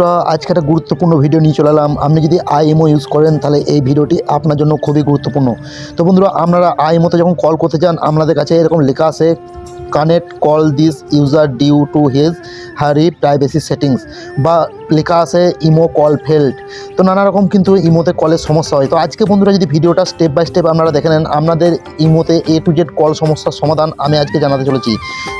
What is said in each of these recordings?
বন্ধুরা, আজকে একটা গুরুত্বপূর্ণ ভিডিও নিয়ে চলে এলাম। আপনি যদি আইএমও ইউজ করেন, তাহলে এই ভিডিওটি আপনার জন্য খুবই গুরুত্বপূর্ণ। তো বন্ধুরা, আপনারা আইএমওতে যখন কল করতে চান আপনাদের কাছে এরকম লেখা আছে connect call this user due to his her privacy settings বা লেখা আছে ইমো কল ফেল্ড। তো নানা রকম কিন্তু ইমোতে কলের সমস্যা হয়। তো আজকে বন্ধুরা যদি ভিডিওটা স্টেপ বাই স্টেপ আপনারা দেখে নেন, আপনাদের ইমোতে এ টু জেড কল সমস্যার সমাধান আমি আজকে জানাতে চলেছি।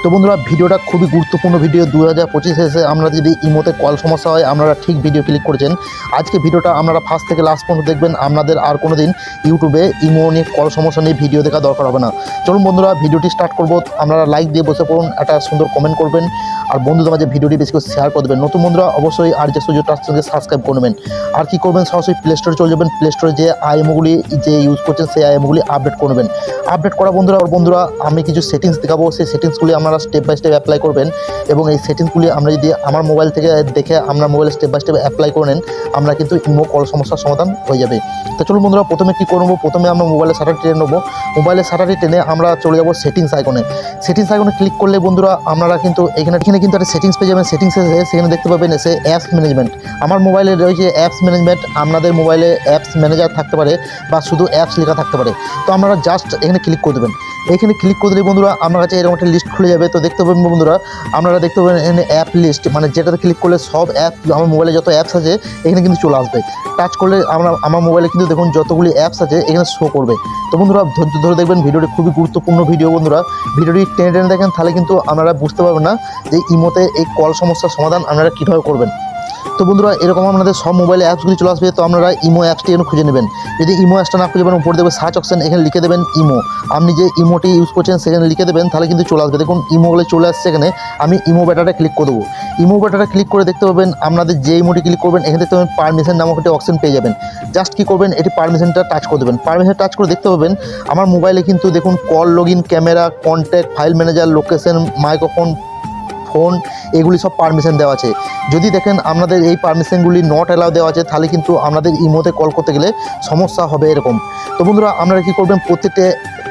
তো বন্ধুরা, ভিডিওটা খুবই গুরুত্বপূর্ণ ভিডিও। দু হাজার পঁচিশে এসে আমরা যদি ইমোতে কল সমস্যা হয়, আপনারা ঠিক ভিডিও ক্লিক করেছেন। আজকে ভিডিওটা আপনারা ফার্স্ট থেকে লাস্ট পর্যন্ত দেখবেন। আপনাদের আর কোনো দিন ইউটিউবে ইমো নিয়ে কল সমস্যা নিয়ে ভিডিও দেখা দরকার হবে না। চলুন বন্ধুরা, ভিডিওটি স্টার্ট করব। আপনারা লাইক দিয়ে বসে পড়ুন, একটা সুন্দর কমেন্ট করবেন। আর বন্ধুদের মাঝে ভিডিওটি বেশি করে শেয়ার করে দেবেন। নতুন বন্ধুরা, অবশ্যই আর যে সুযোগ তার সঙ্গে সাবস্ক্রাইব করবেন। আর কি করবেন, সরাসরি প্লে স্টোরে চলে যাবেন। প্লে স্টোরে যে আইএমওগুলি যে ইউজ করছেন, সেই আইএমওগুলি আপডেট করবেন। আপডেট করা বন্ধুরা, আর বন্ধুরা, আমি কিছু সেটিংস দেখাবো। সেই সেটিংসগুলি আপনারা স্টেপ বাই স্টেপ অ্যাপ্লাই করবেন। এবং এই সেটিংসগুলি আমরা যদি আমার মোবাইল থেকে দেখে আমরা মোবাইলে স্টেপ বাই স্টেপ অ্যাপ্লাই করে নেন, আমরা কিন্তু ইমো কল সমস্যার সমাধান হয়ে যাবে। তো চলুন বন্ধুরা, প্রথমে কী করব? প্রথমে আমরা মোবাইলে শাটার টেনে নেব। মোবাইলে শাটারটি টেনে আমরা চলে যাব সেটিংস আইকনে সেটিংস আইকনে ক্লিক করলে বন্ধুরা, আপনারা কিন্তু এখানে এখানে কিন্তু একটা সেটিংস পেয়ে যাবেন। সেটিংস এসে সেখানে দেখতে পাবেন, এসে অ্যাপস ম্যানেজমেন্ট আমার মোবাইলে রয়েছে অ্যাপস ম্যানেজমেন্ট আপনাদের মোবাইলে অ্যাপস ম্যানেজার থাকতে পারে বা শুধু অ্যাপস লেখা থাকতে পারে। তো আপনারা জাস্ট এখানে ক্লিক করে দেবেন। এখানে ক্লিক করে দিলে বন্ধুরা আপনার কাছে এরকম একটা লিস্ট খুলে যাবে। তো দেখতে পাবেন বন্ধুরা, আপনারা দেখতে পাবেন এখানে অ্যাপ লিস্ট মানে যেটাতে ক্লিক করলে সব অ্যাপ আমার মোবাইলে যত অ্যাপস আছে, এখানে কিন্তু চলে আসবে। টাচ করলে আমরা, আমার মোবাইলে কিন্তু দেখুন যতগুলি অ্যাপস আছে, এখানে শো করবে। তো বন্ধুরা, ধৈর্য ধরে দেখবেন ভিডিওটি খুবই গুরুত্বপূর্ণ ভিডিও বন্ধুরা। ভিডিওটি টেনে টেনে দেখেন, তাহলে কিন্তু আপনারা বুঝতে পারবেন না যে ইমোতে এই কল সমস্যার সমাধান আপনারা কীভাবে করবেন। তো বন্ধুরা, এরকম আপনাদের সব মোবাইলে অ্যাপসগুলি চলে আসবে, তো আপনারা ইমো অ্যাপসটি এখানে খুঁজে নেবেন। যদি ইমো অ্যাপসটা না খুঁজে পাবেন উপরে দেবে সার্চ অপশন এখানে লিখে দেবেন ইমো আপনি যে ইমোটি ইউজ করছেন, সেখানে লিখে দেবেন, তাহলে কিন্তু চলে আসবে। দেখুন ইমো বলে চলে আসছে এখানে, আমি ইমো ব্যাটাটা ক্লিক করে দেবো। ইমো ব্যাটাটা ক্লিক করে দেখতে পাবেন, আপনাদের যে ইমোটি ক্লিক করবেন, এখানে দেখতে পাবেন পারমিশন নামক একটি অপশন পেয়ে যাবেন। জাস্ট কী করবেন, এটি পারমিশনটা টাচ করে দেবেন। পারমিশন টাচ করে দেখতে পাবেন, আমার মোবাইলে কিন্তু দেখুন call log in camera contact file manager location microphone phone এগুলি সব পারমিশন দেওয়া আছে। যদি দেখেন আপনাদের এই পারমিশনগুলি নট অ্যালাউ দেওয়া আছে, তাহলে কিন্তু আপনাদের ইমোতে কল করতে গেলে সমস্যা হবে এরকম। তো বন্ধুরা, আপনারা কী করবেন? প্রত্যেকটা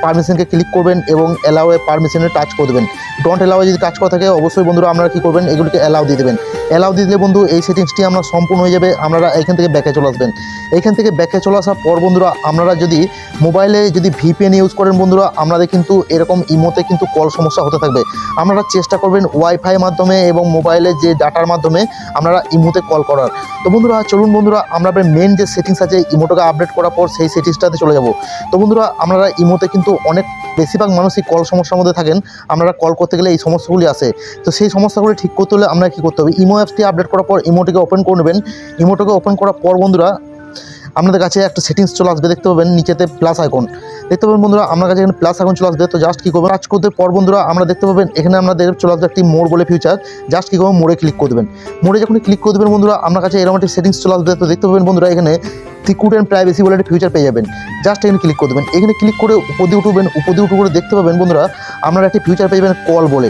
পারমিশনকে ক্লিক করবেন এবং অ্যালাউয়ে পারমিশনে টাচ করে দেবেন। ডন্ট অ্যালাউয়ে যদি টাচ করা থাকে, অবশ্যই বন্ধুরা আপনারা কী করবেন? এগুলিকে অ্যালাউ দিয়ে দেবেন। অ্যালাউ দিয়ে দিলে বন্ধু, এই সেটিংসটি আপনার সম্পূর্ণ হয়ে যাবে। আপনারা এখান থেকে ব্যাকে চলে আসবেন। এখান থেকে ব্যাকে চলে আসার পর বন্ধুরা, আপনারা যদি মোবাইলে যদি ভিপিএন ইউজ করেন বন্ধুরা আপনাদের কিন্তু এরকম ইমোতে কিন্তু কল সমস্যা হতে থাকবে। আপনারা চেষ্টা করবেন ওয়াইফাই মাধ্যমে এবং মোবাইলে যে ডাটার মাধ্যমে আপনারা ইমোতে কল করার। তো বন্ধুরা, চলুন বন্ধুরা, আমরা মেন যে সেটিংস আছে ইমোটাকে আপডেট করার পর সেই সেটিংসটাতে চলে যাব। তো বন্ধুরা, আপনারা ইমোতে কিন্তু অনেক বেশিরভাগ মানুষই কল সমস্যার মধ্যে থাকেন। আপনারা কল করতে গেলে এই সমস্যাগুলি আসে। তো সেই সমস্যাগুলি ঠিক করতে হলে আপনারা কী করতে হবে? ইমো অ্যাপসটি আপডেট করার পর ইমোটিকে ওপেন করে নেবেন। ইমোটাকে ওপেন করার পর বন্ধুরা, আপনাদের কাছে একটা সেটিংস চলে আসবে, দেখতে পাবেন, নিচেতে প্লাস আইকন দেখতে পাবেন বন্ধুরা আমার কাছে এখানে প্লাস এখন চলে আসবে। তো জাস্ট কী করবেন কাজ করতে পর বন্ধুরা, আমরা দেখতে পাবেন, এখানে আপনাদের চলে আসবে একটি মোড় বলে ফিউচার জাস্ট কী করবেন মোড়ে ক্লিক করে দেবেন। মোড়ে যখন ক্লিক করে দেবেন বন্ধুরা, আপনার কাছে এরকম একটি সেটিংস চলে আসবে। তো দেখতে পাবেন বন্ধুরা, এখানে সিকিউরিটি অ্যান্ড প্রাইভেসি বলে একটা ফিউচার পেয়ে যাবেন। জাস্ট এখানে ক্লিক করে দেবেন। এখানে ক্লিক করে উপদি উঠবেন উপদি উঠু করে দেখতে পাবেন বন্ধুরা, আপনারা একটি ফিউচার পেয়ে যাবেন কল বলে।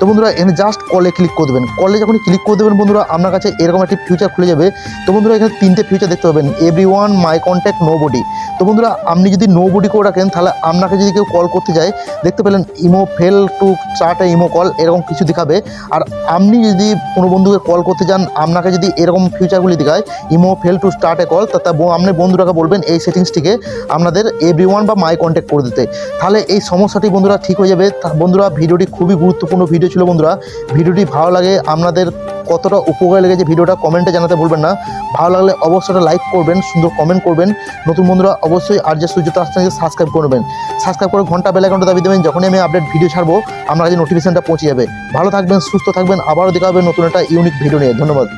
তো বন্ধুরা, এখানে জাস্ট কলে ক্লিক করে দেবেন। কলে যখন ক্লিক করে দেবেন বন্ধুরা, আপনার কাছে এরকম একটি ফিউচার খুলে যাবে। তো বন্ধুরা, এখানে তিনটে ফিউচার দেখতে পাবেন। Everyone my contact nobody তো বন্ধুরা, আপনি যদি নো বডি করে রাখেন, তাহলে আপনাকে যদি কেউ কল করতে যায়, দেখতে পেলেন ইমো ফেল টু চার্টে ইমো কল এরকম কিছু দেখাবে। আর আপনি যদি কোনো বন্ধুকে কল করতে যান, আপনাকে যদি এরকম ফিউচারগুলি দেখায় Imo fail to start call তা আপনি বন্ধুরাকে বলবেন এই সেটিংসটিকে আপনাদের এভরি ওয়ান বা মাই কন্ট্যাক্ট করে দিতে। তাহলে এই সমস্যাটি বন্ধুরা ঠিক হয়ে যাবে। বন্ধুরা, ভিডিওটি খুবই গুরুত্বপূর্ণ ভিডিও ছিল বন্ধুরা, ভিডিওটি ভালো লাগে, আপনাদের কতটা উপকার লেগেছে ভিডিওটা কমেন্টে জানাতে ভুলবেন না। ভালো লাগলে অবশ্যই লাইক করবেন, সুন্দর কমেন্ট করবেন। নতুন বন্ধুরা, অবশ্যই আর যে সূর্য তার সঙ্গে সাবস্ক্রাইব করবেন সাবস্ক্রাইব করে ঘণ্টা বেলা ঘণ্টা দাবি দেবেন, যখনই আমি আপডেট ভিডিও ছাড়বো, আপনার কাছে নোটিফিকেশনটা পৌঁছে যাবে। ভালো থাকবেন, সুস্থ থাকবেন, আবারও দেখা হবে নতুন একটা ইউনিক ভিডিও নিয়ে। ধন্যবাদ।